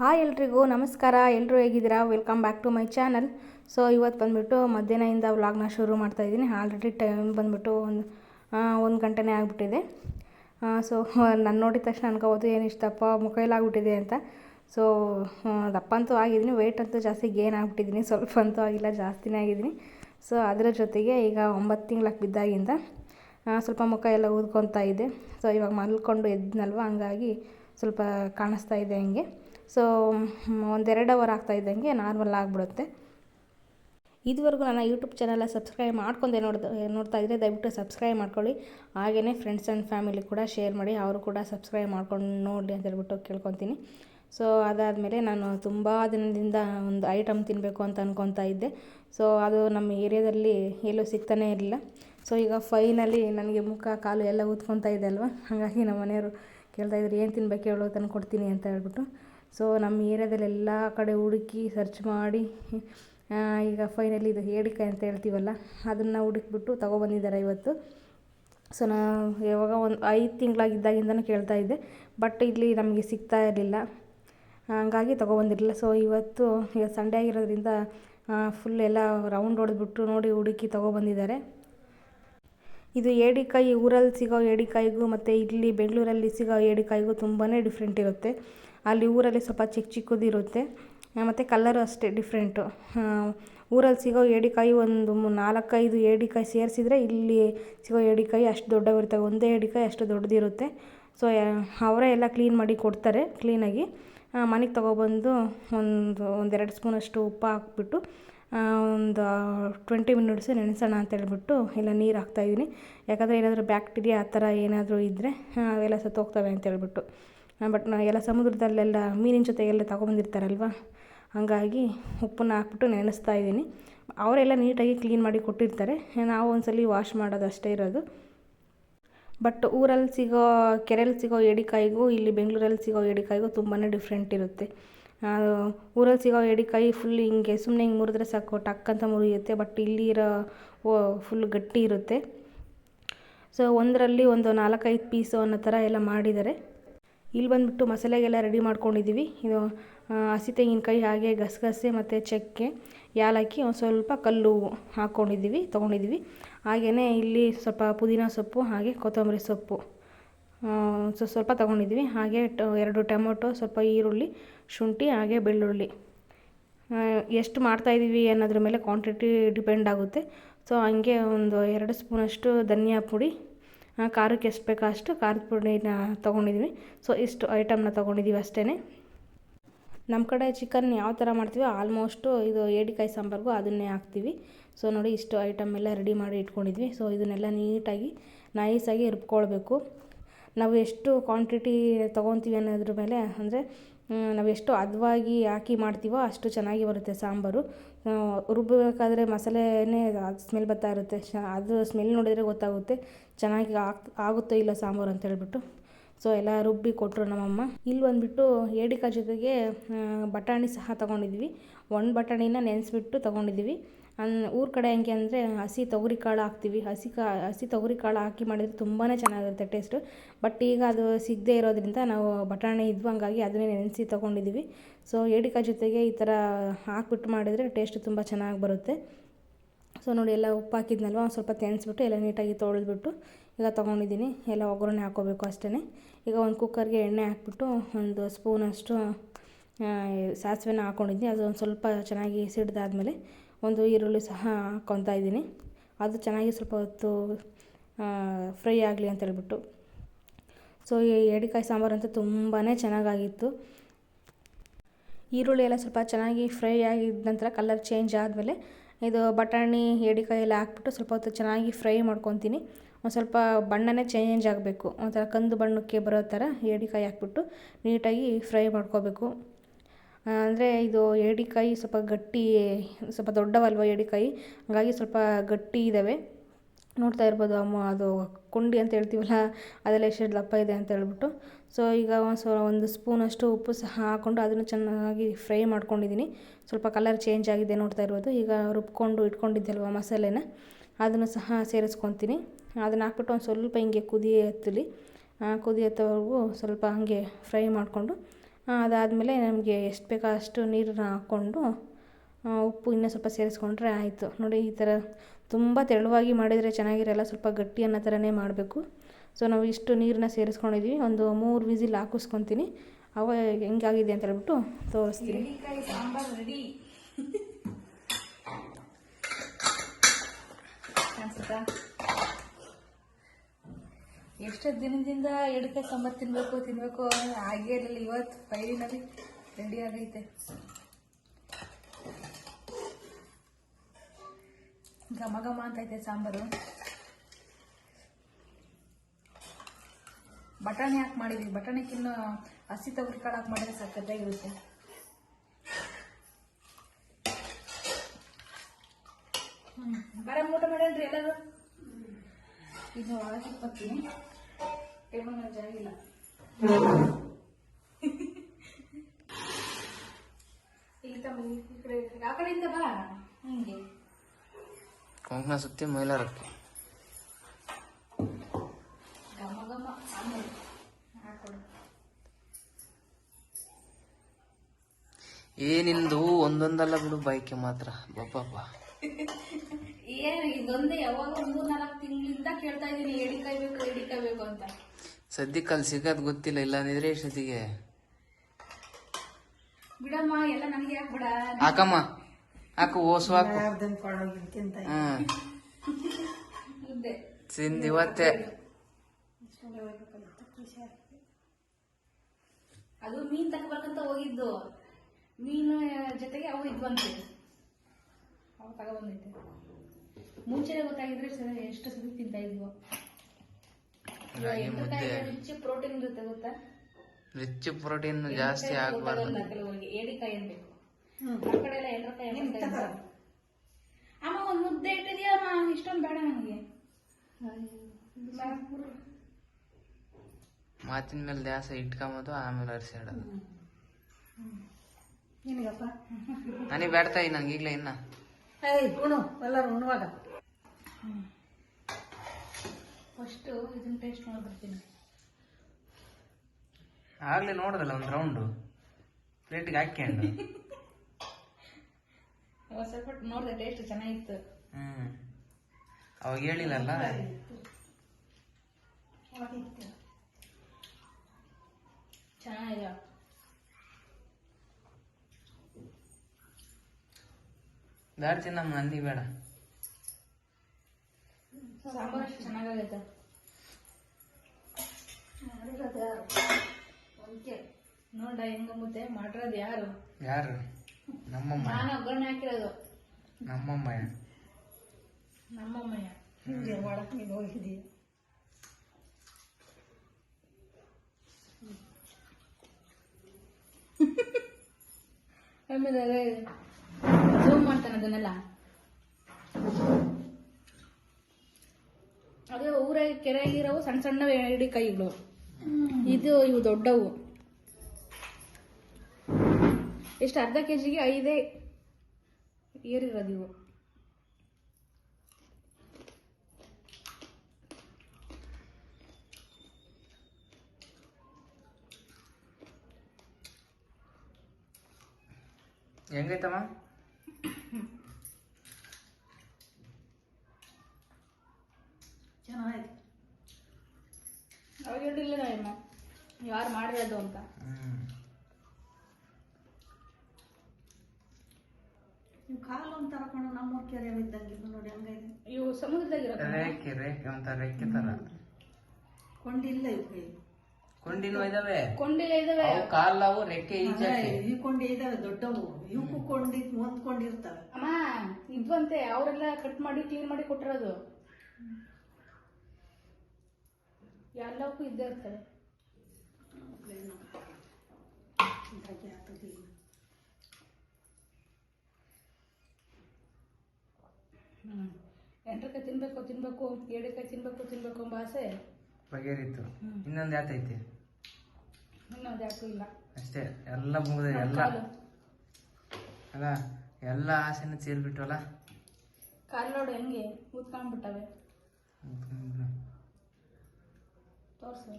Hi ಎಲ್ರಿಗೂ, ನಮಸ್ಕಾರ. ಎಲ್ಲರೂ ಹೇಗಿದ್ದೀರಾ? Welcome back to my channel so ಇವತ್ತು ಬಂದುಬಿಟ್ಟು ಮಧ್ಯಾಹ್ನದಿಂದ ವ್ಲಾಗ್ನ ಶುರು ಮಾಡ್ತಾ ಇದ್ದೀನಿ. ಆಲ್ರೆಡಿ ಟೈಮ್ ಬಂದುಬಿಟ್ಟು ಒಂದು ಒಂದು ಗಂಟೆನೇ ಆಗಿಬಿಟ್ಟಿದೆ. ಸೊ ನಾನು ನೋಡಿದ ತಕ್ಷಣ ಅನ್ಕೋಬೋದು ಏನು ಇಷ್ಟಪ್ಪ, ಮುಖೈಲಾಗ್ಬಿಟ್ಟಿದೆ ಅಂತ. ಸೊ ದಪ್ಪ ಅಂತೂ ಆಗಿದ್ದೀನಿ. ವೆಯ್ಟ್ ಅಂತೂ ಜಾಸ್ತಿ ಗೇನ್ ಆಗಿಬಿಟ್ಟಿದ್ದೀನಿ. ಸ್ವಲ್ಪ ಅಂತೂ ಆಗಿಲ್ಲ, ಜಾಸ್ತಿನೇ ಆಗಿದ್ದೀನಿ. ಸೊ ಅದರ ಜೊತೆಗೆ ಈಗ ಒಂಬತ್ತು ತಿಂಗ್ಳಕ್ಕೆ ಬಿದ್ದಾಗಿಂದ ಸ್ವಲ್ಪ ಮುಖ ಎಲ್ಲ ಊದ್ಕೊತಾ ಇದೆ ಸೊ ಇವಾಗ ಮಲ್ಕೊಂಡು ಎದ್ನಲ್ವ? ಹಂಗಾಗಿ ಸ್ವಲ್ಪ ಕಾಣಿಸ್ತಾ ಇದೆ ಹಂಗೆ. ಸೊ ಒಂದೆರಡು ಅವರ್ ಆಗ್ತಾ ಇದ್ದಂಗೆ ನಾರ್ಮಲ್ ಆಗಿಬಿಡುತ್ತೆ. ಇದುವರೆಗೂ ನನ್ನ ಯೂಟ್ಯೂಬ್ ಚಾನಲ್ನ ಸಬ್ಸ್ಕ್ರೈಬ್ ಮಾಡ್ಕೊಂಡೆ ನೋಡ್ತಾ ನೋಡ್ತಾ ಇದ್ದರೆ ದಯವಿಟ್ಟು ಸಬ್ಸ್ಕ್ರೈಬ್ ಮಾಡ್ಕೊಳ್ಳಿ. ಹಾಗೆಯೇ ಫ್ರೆಂಡ್ಸ್ ಆ್ಯಂಡ್ ಫ್ಯಾಮಿಲಿ ಕೂಡ ಶೇರ್ ಮಾಡಿ, ಅವರು ಕೂಡ ಸಬ್ಸ್ಕ್ರೈಬ್ ಮಾಡ್ಕೊಂಡು ನೋಡಿ ಅಂತ ಹೇಳ್ಬಿಟ್ಟು ಕೇಳ್ಕೊತೀನಿ. ಸೊ ಅದಾದಮೇಲೆ ನಾನು ತುಂಬ ದಿನದಿಂದ ಒಂದು ಐಟಮ್ ತಿನ್ನಬೇಕು ಅಂತ ಅನ್ಕೊತಾ ಇದ್ದೆ. ಸೊ ಅದು ನಮ್ಮ ಏರಿಯಾದಲ್ಲಿ ಎಲ್ಲೂ ಸಿಗ್ತಾನೇ ಇರಲಿಲ್ಲ. ಸೊ ಈಗ ಫೈನಲಿ ನನಗೆ ಮುಖ, ಕಾಲು ಎಲ್ಲ ಊದ್ಕೊತಾ ಇದೆ ಅಲ್ವಾ? ಹಾಗಾಗಿ ನಮ್ಮ ಮನೆಯವರು ಕೇಳ್ತಾಯಿದ್ರು ಏನು ತಿನ್ಬೇಕು, ಹೇಳು, ತಂದು ಕೊಡ್ತೀನಿ ಅಂತ ಹೇಳ್ಬಿಟ್ಟು. ಸೊ ನಮ್ಮ ಏರಿಯಾದಲ್ಲಿ ಎಲ್ಲ ಕಡೆ ಹುಡುಕಿ ಸರ್ಚ್ ಮಾಡಿ ಈಗ ಫೈನಲಿ ಇದು ಏಡಿಕಾಯಿ ಅಂತ ಹೇಳ್ತೀವಲ್ಲ, ಅದನ್ನು ಹುಡುಕ್ಬಿಟ್ಟು ತೊಗೊಬಂದಿದ್ದಾರೆ ಇವತ್ತು. ಸೊ ನಾವು ಯಾವಾಗ ಒಂದು ಐದು ತಿಂಗಳಾಗಿದ್ದಾಗಿಂದನೂ ಕೇಳ್ತಾ ಇದ್ದೆ ಬಟ್ ಇಲ್ಲಿ ನಮಗೆ ಸಿಗ್ತಾ ಇರಲಿಲ್ಲ. ಹಂಗಾಗಿ ತೊಗೊಬಂದಿರಲಿಲ್ಲ. ಸೊ ಇವತ್ತು ಈಗ ಸಂಡೇ ಆಗಿರೋದ್ರಿಂದ ಫುಲ್ ಎಲ್ಲ ರೌಂಡ್ ಹೊಡೆದ್ಬಿಟ್ಟು ನೋಡಿ ಹುಡುಕಿ ತೊಗೊಬಂದಿದ್ದಾರೆ. ಇದು ಏಡಿಕಾಯಿ, ಊರಲ್ಲಿ ಸಿಗೋ ಏಡಿಕಾಯಿಗೂ ಮತ್ತು ಇಲ್ಲಿ ಬೆಂಗಳೂರಲ್ಲಿ ಸಿಗೋ ಏಡಿಕಾಯಿಗೂ ತುಂಬಾ ಡಿಫ್ರೆಂಟ್ ಇರುತ್ತೆ. ಅಲ್ಲಿ ಊರಲ್ಲಿ ಸ್ವಲ್ಪ ಚಿಕ್ಕ ಚಿಕ್ಕದಿರುತ್ತೆ ಮತ್ತು ಕಲ್ಲರು ಅಷ್ಟೇ ಡಿಫ್ರೆಂಟು ಊರಲ್ಲಿ ಸಿಗೋ ಏಡಿಕಾಯಿ ಒಂದು ನಾಲ್ಕೈದು ಏಡಿಕಾಯಿ ಸೇರಿಸಿದ್ರೆ ಇಲ್ಲಿ ಸಿಗೋ ಏಡಿಕಾಯಿ ಅಷ್ಟು ದೊಡ್ಡವಿರ್ತವೆ ಒಂದೇ ಏಡಿಕಾಯಿ ಅಷ್ಟು ದೊಡ್ಡದಿರುತ್ತೆ. ಸೊ ಅವರೇ ಎಲ್ಲ ಕ್ಲೀನ್ ಮಾಡಿ ಕೊಡ್ತಾರೆ ಕ್ಲೀನಾಗಿ ಮನೆಗೆ ತೊಗೊಬಂದು ಒಂದು, ಒಂದೆರಡು ಸ್ಪೂನಷ್ಟು ಉಪ್ಪು ಹಾಕ್ಬಿಟ್ಟು ಒಂದು ಟ್ವೆಂಟಿ ಮಿನಿಟ್ಸ್ ನೆನೆಸೋಣ ಅಂತ ಹೇಳ್ಬಿಟ್ಟು ಎಲ್ಲ ನೀರು ಹಾಕ್ತಾಯಿದ್ದೀನಿ ಯಾಕಂದರೆ ಏನಾದರೂ ಬ್ಯಾಕ್ಟೀರಿಯಾ ಆ ಥರ ಏನಾದರೂ ಇದ್ದರೆ ಅವೆಲ್ಲ ಸತ್ತೋಗ್ತವೆ ಅಂತ ಹೇಳ್ಬಿಟ್ಟು. ಬಟ್ ಎಲ್ಲ ಸಮುದ್ರದಲ್ಲೆಲ್ಲ ಮೀನಿನ ಜೊತೆಗೆಲ್ಲ ತಗೊಂಬಂದಿರ್ತಾರಲ್ವ? ಹಾಗಾಗಿ ಉಪ್ಪನ್ನ ಹಾಕ್ಬಿಟ್ಟು ನೆನೆಸ್ತಾ ಇದ್ದೀನಿ. ಅವರೆಲ್ಲ ನೀಟಾಗಿ ಕ್ಲೀನ್ ಮಾಡಿ ಕೊಟ್ಟಿರ್ತಾರೆ. ನಾವು ಒಂದ್ಸಲ ವಾಶ್ ಮಾಡೋದು ಅಷ್ಟೇ ಇರೋದು. ಬಟ್ ಊರಲ್ಲಿ ಸಿಗೋ ಕೆರೆಯಲ್ಲಿ ಸಿಗೋ ಎಡಿಕಾಯಿಗೂ ಇಲ್ಲಿ ಬೆಂಗಳೂರಲ್ಲಿ ಸಿಗೋ ಎಡಿಕಾಯಿಗೂ ತುಂಬಾ ಡಿಫ್ರೆಂಟ್ ಇರುತ್ತೆ. ಊರಲ್ಲಿ ಸಿಗೋ ಎಡಿಕಾಯಿ ಫುಲ್ ಹಿಂಗೆ ಸುಮ್ಮನೆ ಹಿಂಗೆ ಮುರಿದ್ರೆ ಸಾಕು, ಟಕ್ ಅಂತ ಮುರಿಯುತ್ತೆ ಬಟ್ ಇಲ್ಲಿ ಇರೋ ಫುಲ್ ಗಟ್ಟಿ ಇರುತ್ತೆ. ಸೊ ಒಂದರಲ್ಲಿ ಒಂದು ನಾಲ್ಕೈದು ಪೀಸು ಅನ್ನೋ ಥರ ಎಲ್ಲ ಮಾಡಿದ್ದಾರೆ. ಇಲ್ಲಿ ಬಂದುಬಿಟ್ಟು ಮಸಾಲೆಗೆಲ್ಲ ರೆಡಿ ಮಾಡ್ಕೊಂಡಿದ್ದೀವಿ. ಇದು ಹಸಿ ತೆಂಗಿನಕಾಯಿ ಹಾಗೆ ಗಸಗಸೆ ಮತ್ತು ಚಕ್ಕೆ, ಯಾಲಕ್ಕಿ, ಒಂದು ಸ್ವಲ್ಪ ಕಲ್ಲು ಹಾಕ್ಕೊಂಡಿದ್ದೀವಿ ತೊಗೊಂಡಿದ್ದೀವಿ. ಹಾಗೆಯೇ ಇಲ್ಲಿ ಸ್ವಲ್ಪ ಪುದೀನ ಸೊಪ್ಪು ಹಾಗೆ ಕೊತ್ತಂಬರಿ ಸೊಪ್ಪು ಸೊ, ಸ್ವಲ್ಪ ತೊಗೊಂಡಿದ್ದೀವಿ. ಹಾಗೆ ಎರಡು ಟೊಮೊಟೊ, ಸ್ವಲ್ಪ ಈರುಳ್ಳಿ, ಶುಂಠಿ, ಹಾಗೆ ಬೆಳ್ಳುಳ್ಳಿ. ಎಷ್ಟು ಮಾಡ್ತಾಯಿದ್ದೀವಿ ಅನ್ನೋದ್ರ ಮೇಲೆ ಕ್ವಾಂಟಿಟಿ ಡಿಪೆಂಡ್ ಆಗುತ್ತೆ. ಸೊ ಹಂಗೆ ಒಂದು ಎರಡು ಸ್ಪೂನಷ್ಟು ಧನಿಯಾ ಪುಡಿ ಖಾರಕ್ಕೆ ಎಷ್ಟು ಬೇಕೋ ಅಷ್ಟು ಖಾರದ ಪುಡಿನ ತೊಗೊಂಡಿದ್ದೀವಿ ಸೊ ಇಷ್ಟು ಐಟಮ್ನ ತೊಗೊಂಡಿದ್ದೀವಿ ಅಷ್ಟೇ ನಮ್ಮ ಕಡೆ ಚಿಕನ್ ಯಾವ ಥರ ಮಾಡ್ತೀವಿ ಆಲ್ಮೋಸ್ಟು ಇದು ಏಡಿಕಾಯಿ ಸಾಂಬಾರ್ಗೂ ಅದನ್ನೇ ಹಾಕ್ತೀವಿ. ಸೊ ನೋಡಿ ಇಷ್ಟು ಐಟಮ್ ಎಲ್ಲ ರೆಡಿ ಮಾಡಿ ಇಟ್ಕೊಂಡಿದ್ವಿ. ಸೊ ಇದನ್ನೆಲ್ಲ ನೀಟಾಗಿ ನೈಸಾಗಿ ರುಬ್ಕೊಳ್ಬೇಕು. ನಾವು ಎಷ್ಟು ಕ್ವಾಂಟಿಟಿ ತೊಗೊತೀವಿ ಅನ್ನೋದ್ರ ಮೇಲೆ, ಅಂದರೆ ನಾವು ಎಷ್ಟು ಅದವಾಗಿ ಹಾಕಿ ಮಾಡ್ತೀವೋ ಅಷ್ಟು ಚೆನ್ನಾಗಿ ಬರುತ್ತೆ ಸಾಂಬಾರು. ರುಬ್ಬಬೇಕಾದ್ರೆ ಮಸಾಲೆನೇ ಸ್ಮೆಲ್ ಬರ್ತಾ ಇರುತ್ತೆ. ಚ ಅದು ಸ್ಮೆಲ್ ನೋಡಿದರೆ ಗೊತ್ತಾಗುತ್ತೆ. ಚೆನ್ನಾಗಿ ಆಗ್, ಆಗುತ್ತೋ ಇಲ್ಲ ಸಾಂಬಾರು ಅಂತ ಹೇಳಿಬಿಟ್ಟು. ಸೊ ಎಲ್ಲ ರುಬ್ಬಿ ಕೊಟ್ಟರು ನಮ್ಮಮ್ಮ. ಇಲ್ಲಿ ಬಂದುಬಿಟ್ಟು ಏಡಿಕಾಯಿ ಜೊತೆಗೆ ಬಟಾಣಿ ಸಹ ತೊಗೊಂಡಿದ್ವಿ ಒಂದು ಬಟಾಣಿನ ನೆನೆಸ್ಬಿಟ್ಟು ತೊಗೊಂಡಿದ್ದೀವಿ. ಅನ್ ಊರ ಕಡೆ ಹೆಂಗೆ ಅಂದರೆ ಹಸಿ ತೊಗರಿ ಕಾಳು ಹಾಕ್ತೀವಿ. ಹಸಿ ಕಾ, ಹಸಿ ತೊಗರಿ ಕಾಳು ಹಾಕಿ ಮಾಡಿದರೆ ತುಂಬಾ ಚೆನ್ನಾಗಿರುತ್ತೆ ಟೇಸ್ಟು. ಬಟ್ ಈಗ ಅದು ಸಿಗದೇ ಇರೋದ್ರಿಂದ ನಾವು ಬಟಾಣಿ ಇದ್ವು ಹಂಗಾಗಿ ಅದನ್ನೇ ನೆನೆಸಿ ತೊಗೊಂಡಿದ್ದೀವಿ. ಸೊ ಏಡಿಕಾಯಿ ಜೊತೆಗೆ ಈ ಥರ ಹಾಕ್ಬಿಟ್ಟು ಮಾಡಿದರೆ ಟೇಸ್ಟ್ ತುಂಬ ಚೆನ್ನಾಗಿ ಬರುತ್ತೆ. ಸೊ ನೋಡಿ ಎಲ್ಲ ಉಪ್ಪು ಹಾಕಿದ್ನಲ್ವ ಸ್ವಲ್ಪ ತೆನೆಸ್ಬಿಟ್ಟು ಎಲ್ಲ ನೀಟಾಗಿ ತೊಳೆದ್ಬಿಟ್ಟು ಈಗ ತೊಗೊಂಡಿದ್ದೀನಿ. ಎಲ್ಲ ಒಗ್ಗರಣೆ ಹಾಕೋಬೇಕು ಅಷ್ಟೇ ಈಗ ಒಂದು ಕುಕ್ಕರ್ಗೆ ಎಣ್ಣೆ ಹಾಕ್ಬಿಟ್ಟು ಒಂದು ಸ್ಪೂನಷ್ಟು ಸಾಸಿವೆನ ಹಾಕ್ಕೊಂಡಿದ್ದೀನಿ ಅದು ಸ್ವಲ್ಪ ಚೆನ್ನಾಗಿ ಸಿಡ್ದಾದ್ಮೇಲೆ ಒಂದು ಈರುಳ್ಳಿ ಸಹ ಹಾಕ್ಕೊತಾ ಇದ್ದೀನಿ. ಅದು ಚೆನ್ನಾಗಿ ಸ್ವಲ್ಪ ಹೊತ್ತು ಫ್ರೈ ಆಗಲಿ ಅಂತ ಹೇಳ್ಬಿಟ್ಟು. ಸೊ, ಈ ಏಡಿಕಾಯಿ ಸಾಂಬಾರು ಅಂತೂ ತುಂಬಾ ಚೆನ್ನಾಗಾಗಿತ್ತು. ಈರುಳ್ಳಿ ಎಲ್ಲ ಸ್ವಲ್ಪ ಚೆನ್ನಾಗಿ ಫ್ರೈ ಆಗಿದ ನಂತರ ಕಲರ್ ಚೇಂಜ್ ಆದಮೇಲೆ ಇದು ಬಟಾಣಿ ಏಡಿಕಾಯಿ ಎಲ್ಲ ಹಾಕ್ಬಿಟ್ಟು ಸ್ವಲ್ಪ ಹೊತ್ತು ಚೆನ್ನಾಗಿ ಫ್ರೈ ಮಾಡ್ಕೊತೀನಿ. ಒಂದು ಸ್ವಲ್ಪ ಬಣ್ಣನೇ ಚೇಂಜ್ ಆಗಬೇಕು. ಒಂಥರ ಕಂದು ಬಣ್ಣಕ್ಕೆ ಬರೋ ಥರ ಏಡಿಕಾಯಿ ಹಾಕ್ಬಿಟ್ಟು ನೀಟಾಗಿ ಫ್ರೈ ಮಾಡ್ಕೋಬೇಕು. ಅಂದರೆ ಇದು ಏಡಿಕಾಯಿ ಸ್ವಲ್ಪ ಗಟ್ಟಿ, ಸ್ವಲ್ಪ ದೊಡ್ಡವಲ್ವ ಏಡಿಕಾಯಿ, ಹಾಗಾಗಿ ಸ್ವಲ್ಪ ಗಟ್ಟಿ ಇದ್ದಾವೆ ನೋಡ್ತಾ ಇರ್ಬೋದು ಅಮ್ಮ, ಅದು ಕುಂಡಿ ಅಂತ ಹೇಳ್ತೀವಲ್ಲ, ಅದೆಲ್ಲ ಎಷ್ಟು ದಪ್ಪ ಇದೆ ಅಂತ ಹೇಳ್ಬಿಟ್ಟು. ಸೊ ಈಗ ಒಂದು ಸ್ವಲ್ಪ ಒಂದು ಸ್ಪೂನಷ್ಟು ಉಪ್ಪು ಸಹ ಹಾಕ್ಕೊಂಡು ಅದನ್ನು ಚೆನ್ನಾಗಿ ಫ್ರೈ ಮಾಡ್ಕೊಂಡಿದ್ದೀನಿ. ಸ್ವಲ್ಪ ಕಲರ್ ಚೇಂಜ್ ಆಗಿದೆ ನೋಡ್ತಾ ಇರ್ಬೋದು. ಈಗ ರುಬ್ಕೊಂಡು ಇಟ್ಕೊಂಡಿದ್ದಲ್ವ ಮಸಾಲೆನ, ಅದನ್ನು ಸಹ ಸೇರಿಸ್ಕೊತೀನಿ. ಅದನ್ನು ಹಾಕ್ಬಿಟ್ಟು ಒಂದು ಸ್ವಲ್ಪ ಹಿಂಗೆ ಕುದಿ ಹತ್ತಲಿ ಕುದಿ ಸ್ವಲ್ಪ ಹಾಗೆ ಫ್ರೈ ಮಾಡಿಕೊಂಡು ಅದಾದಮೇಲೆ ನಮಗೆ ಎಷ್ಟು ಬೇಕೋ ಅಷ್ಟು ನೀರನ್ನ ಹಾಕ್ಕೊಂಡು ಉಪ್ಪು ಇನ್ನೂ ಸ್ವಲ್ಪ ಸೇರಿಸ್ಕೊಂಡ್ರೆ ಆಯಿತು. ನೋಡಿ ಈ ಥರ ತುಂಬ ತೆಳುವಾಗಿ ಮಾಡಿದರೆ ಚೆನ್ನಾಗಿರಲ್ಲ ಸ್ವಲ್ಪ ಗಟ್ಟಿ ಅನ್ನೋ ಥರನೇ ಮಾಡಬೇಕು. ಸೊ ನಾವು ಇಷ್ಟು ನೀರನ್ನ ಸೇರಿಸ್ಕೊಂಡಿದ್ದೀವಿ ಒಂದು ಮೂರು ವಿಸಿಲ್ ಹಾಕಿಸ್ಕೊತೀನಿ. ಅವ ಹೆಂಗಾಗಿದೆ ಅಂತ ಹೇಳ್ಬಿಟ್ಟು ತೋರಿಸ್ತೀನಿ. ಸಾಂಬಾರು ಸಾಂಬಾರ್ ರೆಡಿ ಎಷ್ಟೋ ದಿನದಿಂದ ಎಡಕ ಸಾಂಬಾರ್ ತಿನ್ಬೇಕು ತಿನ್ಬೇಕು ಹಾಗೇ ಇರಲಿಲ್ಲ. ಇವತ್ತು ಫೈನಲಿ ರೆಡಿ ಆಗೈತೆ. ಘಮ ಘಮ ಅಂತೈತೆ ಸಾಂಬಾರು. ಬಟಾಣಿ ಹಾಕಿ ಮಾಡಿದ್ವಿ. ಬಟಾಣಿಕ್ಕಿನ್ನ ಹಸಿ ತೊಗರಿ ಕಾಳು ಹಾಕಿ ಮಾಡಿದ್ರೆ ಸಕ್ಕತ್ತಾಗಿರುತ್ತೆ. ಬರ ಊಟ ಮಾಡ್ರಿ ಎಲ್ಲರೂ? ಇದು ಒಳಗೆ ಬರ್ತೀನಿ ಇಲ್ಲ ಈಗ ತಮ್ಮ ಈ ಕಡೆ ಆ ಕಡೆಯಿಂದ ಬಾ. ಹಿಂಗೆ. ಕೊಂಕಣ ಸುತ್ತಿ ಮೈಲಾರಕ್ಕೆ. ಗಮ ಗಮ ಆಮೇಲೆ ಹಾಕೊಡು. ಏನಿಂದು ಒಂದೊಂದಲ್ಲ ಬಿಡು ಬೈಕೆ ಮಾತ್ರ. ಬಪ್ಪ ಏನು ಇದೊಂದೇ ಯಾವಾಗ ಮೂರ್ ನಾಲ್ಕು ತಿಂಗಳಿಂದ ಕೇಳ್ತಾ ಇದೀನಿ ಎಡಿಕಾಯ್ಬೇಕು ಎಡಿಕಾಯ್ಬೇಕು ಎಡಿಕಾಯಿ ಬೇಕು ಅಂತ. ಸದ್ಯಕ್ಕೆ ಅಲ್ಲಿ ಸಿಗೋದು ಗೊತ್ತಿಲ್ಲ ಇಲ್ಲ ಅಂದಿದ್ರೆ ಇಷ್ಟೊತ್ತಿಗೆ ಬಿಡಮ್ಮ ಎಲ್ಲ ನನಗೆ ಯಾಕೆ ಬಿಡ. ಹಾಕಮ್ಮ. ಹಾಕು ಓಸು ಹಾಕು. ಹ್ಮ್ ಮುದ್ದೆ ತಿಂದ್ ಇವತ್ತೇ ಅದು ಮೀನ್ ತಗೊಬರ್ಕಂತ ಹೋಗಿದ್ದು. ಮೀನು ಜೊತೆಗೆ ಅವು ಇದ್ವಂತೆ ಅವು ತಗೊಬಂದೈತೆ ಮುಂಚೆನೆ ಗೊತ್ತಾಗಿದ್ರೆ ಸರಿ ಎಷ್ಟು ಸರಿ ತಿಂತಾ ಇದ್ವು. ರಾಗಿ ಮುದ್ದೆ ರಿಚ್ ಪ್ರೋಟೀನ್ ಇರುತ್ತೆ ಗೊತ್ತಾ? ರಿಚ್ ಪ್ರೋಟೀನ್ ಜಾಸ್ತಿ ಆಗಬಾರ್ದು. ಕೆಲವ್ರಿಗೆ ಏಡಿಕಾಯಿ ಅನ್ಬೇಕು ಆ ಕಡೆ ಎಲ್ಲ ಎಂಡ್ರಕಾಯಿ ಎಣ್ಗಾಯಿ ಅಮ್ಮ ಒಂದ್ ಮುದ್ದೆ ಇಟ್ಟಿದ್ಯಾ ಅಮ್ಮ? ಇಷ್ಟೊಂದು ಬೇಡ ನನಗೆ ಮಾತಿನ ಮೇಲೆ ದ್ಯಾಸ ಇಟ್ಕೊಂಬೋದು ಆಮೇಲೆ ಅರ್ಸಾಡೋದು ನಿನಗಪ್ಪ? ನನಗೆ ಬೇಡ್ತಾಯಿ ನಂಗೆ ಈಗಲೇ ಇನ್ನ. ಉಣು ಎಲ್ಲರೂ ಉಣ್ಣುವಾಗ. ಫಸ್ಟು ಇದನ್ನ ಟೇಸ್ಟ್ ಮಾಡಿ ಬರ್ತೀನಿ. ಆಗಲೇ ನೋಡ್ದಲ್ಲ ಒಂದು ರೌಂಡು ಪ್ಲೇಟಿಗೆ ಹಾಕ್ಕೊಂಡು. ಅವಾಗ ಸ್ವಲ್ಪ ನೋಡಿದೆ ಟೇಸ್ಟ್ ಚೆನ್ನಾಗಿತ್ತು. ಹ್ಮ್. ಅವಾಗ ಹೇಳಿಲ್ಲಲ್ಲ? ಚೆನ್ನಾಗಿದೆ. ಮಂದಿ ನಂದಿ ಬೇಡ. ಸಾಂಬಾರು ಅಷ್ಟು ಚೆನ್ನಾಗೈತೆ ನೋಡ ಹೆಂಗ ಮುದ್ದೆ ಮಾಡಿರೋದು ಯಾರು? ಯಾರು? ನಮ್ಮಮ್ಮ. ನಾನು ಒಗ್ಗರಣೆ ಹಾಕಿರೋದು. ನಮ್ಮಮ್ಮಯ್ಯ. ನಮ್ಮಮ್ಮಯ್ಯ ಹಿಂಗೆ ಒಳಗೆ ನೀನು ಹೋಗಿದ್ದೀಯ. ಆಮೇಲೆ ಅದೇ ಜೂಮ್ ಮಾಡ್ತಾನೆ ಅದನ್ನೆಲ್ಲ. ಅದೇ ಊರ ಕೆರೆಗಿರೋವು ಸಣ್ಣ ಸಣ್ಣ ಎಡಿ ಕೈಗಳು. ಇದು ಇವು ದೊಡ್ಡವು. ಎಷ್ಟು ಅರ್ಧ ಕೆ ಜಿಗೆ ಐದೇ ಏರಿರೋದು ಇವು ಹೆಂಗೈತಮ್ಮ ಚೆನ್ನಾಗಿದೆ ಅವಾಗ ಹೇಳಿಲ್ಲ ಅಮ್ಮ ಯಾರು ಮಾಡಿರೋದು ಅಂತ ಹ್ಮ್ ನೀವು ಕಾಲು ಒಂಥರ ಕಣ ನಮ್ಮೂರ್ ಕೆರೆ ಇದ್ದಂಗೆ ಇದು ನೋಡಿ ಹಂಗೈತೆ ಇವು ಸಮುದ್ರದಾಗಿರೋ ರೇಖೆ ರೇಖೆ ಒಂಥರ ರೇಖೆ ತರ ಕೊಂಡಿಲ್ಲ ಇವಕ್ಕೆ ಕೊಂಡಿನೂ ಇದಾವೆ ಕೊಂಡಿ ಇದಾವೆ ಅವು ಕಾಲವು ರೆಕ್ಕೆ ಈಚೆ ಈ ಕೊಂಡಿ ಇದಾವೆ ದೊಡ್ಡವು ಇವಕ್ಕೂ ಕೊಂಡಿ ಹೊಂದ್ಕೊಂಡಿರ್ತವೆ ಅಮ್ಮ ಇದ್ವಂತೆ ಅವರೆಲ್ಲ ಕಟ್ ಮಾಡಿ ಕ್ಲೀನ್ ಮಾಡಿ ಕೊಟ್ಟಿರೋದು ಎಲ್ಲಕ್ಕೂ ಇದ್ದೇ ಇರ್ತವೆ ಎಂಟ್ರಕಾಯಿ ತಿನ್ಬೇಕು ತಿನ್ಬೇಕು ಏಡಿಕಾಯಿ ತಿನ್ಬೇಕು ತಿನ್ಬೇಕು ಎಂಬ ಆಸೆ? ಬಗೆರಿತ್ತು ಇನ್ನೊಂದು ಯಾತೈತಿ? ಇನ್ನೊಂದು ಯಾಕೂ ಇಲ್ಲ. ಅಷ್ಟೇ ಎಲ್ಲ ಮುಗಿದ ಎಲ್ಲ. ಅಲ್ಲ ಎಲ್ಲ ಆಸೆನ ತೀರ್ಬಿಟ್ವಲ್ಲ ಕಾಲು ನೋಡು ಹೆಂಗೆ? ಕೂತ್ಕೊಂಡ್ಬಿಟ್ಟವೆ ತೋರ್ಸು.